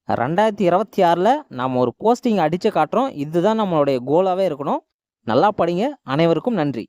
ரெண்டாயிரத்தி இருபத்தி ஆறில் நம்ம ஒரு போஸ்டிங் அடித்து காட்டுறோம். இதுதான் நம்மளுடைய கோலாகவே இருக்கணும். நல்லா படிங்க. அனைவருக்கும் நன்றி.